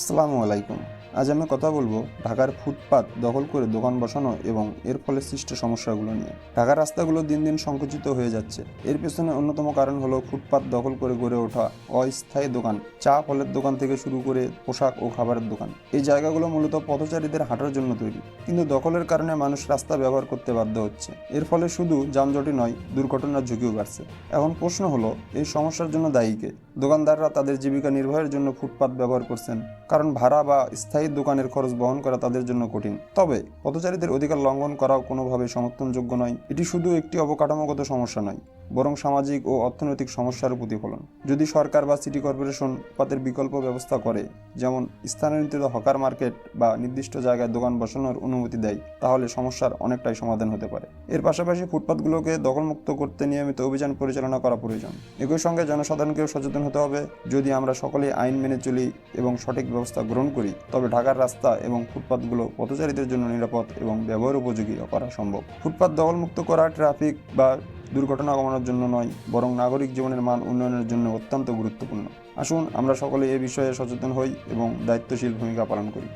আসসালামু আলাইকুম। আজ আমি কথা বলব ঢাকার ফুটপাত দখল করে দোকান বসানো এবং এর ফলে সৃষ্ট সমস্যাগুলো নিয়ে। ঢাকার রাস্তাগুলো দিন দিন সংকুচিত হয়ে যাচ্ছে। এর পেছনে অন্যতম কারণ হলো ফুটপাত দখল করে গড়ে ওঠা অস্থায়ী দোকান, চা ফলের দোকান থেকে শুরু করে পোশাক ও খাবারের দোকান। এই জায়গাগুলো মূলত পথচারীদের হাঁটার জন্য তৈরি। কিন্তু দখলের কারণে মানুষ রাস্তা ব্যবহার করতে বাধ্য হচ্ছে। এর ফলে শুধু যানজটই নয়, দুর্ঘটনার ঝুঁকিও বাড়ছে। এখন প্রশ্ন হলো, এই সমস্যার জন্য দায়ীকে দোকানদাররা তাদের জীবিকা নির্বাহের জন্য ফুটপাত ব্যবহার করছেন। কারণ ভাড়া বা স্থায়ী দোকানের খরচ বহন করা তাদের জন্য কঠিন। তবে পথচারীদের অধিকার লঙ্ঘন করাও কোনোভাবে সমর্থনযোগ্য নয়। এটি শুধু একটি অবকাঠামোগত সমস্যা নয়, বরং সামাজিক ও অর্থনৈতিক সমস্যার প্রতিফলন। যদি সরকার বা সিটি কর্পোরেশন ফুটপাতের বিকল্প ব্যবস্থা করে, যেমন স্থানান্তরিত হকার মার্কেট বা নির্দিষ্ট জায়গায় দোকান বসানোর অনুমতি দেয়, তাহলে সমস্যার অনেকটাই সমাধান হতে পারে। এর পাশাপাশি ফুটপাতগুলোকে দখলমুক্ত করতে নিয়মিত অভিযান পরিচালনা করা প্রয়োজন। একই সঙ্গে জনসাধারণকেও সচেতন হতে হবে। যদি আমরা সকলে আইন মেনে চলি এবং সঠিক ব্যবস্থা গ্রহণ করি, তবে ঢাকার রাস্তা এবং ফুটপাতগুলো পথচারীদের জন্য নিরাপদ এবং ব্যবহার উপযোগী করা সম্ভব। ফুটপাত দখলমুক্ত করা, ট্রাফিক বা দুর্ঘটনা কমানোর জন্য নয়, বরং নাগরিক জীবনের মান উন্নয়নের জন্য অত্যন্ত গুরুত্বপূর্ণ। আসুন, আমরা সকলে এ বিষয়ে সচেতন হই এবং দায়িত্বশীল ভূমিকা পালন করি।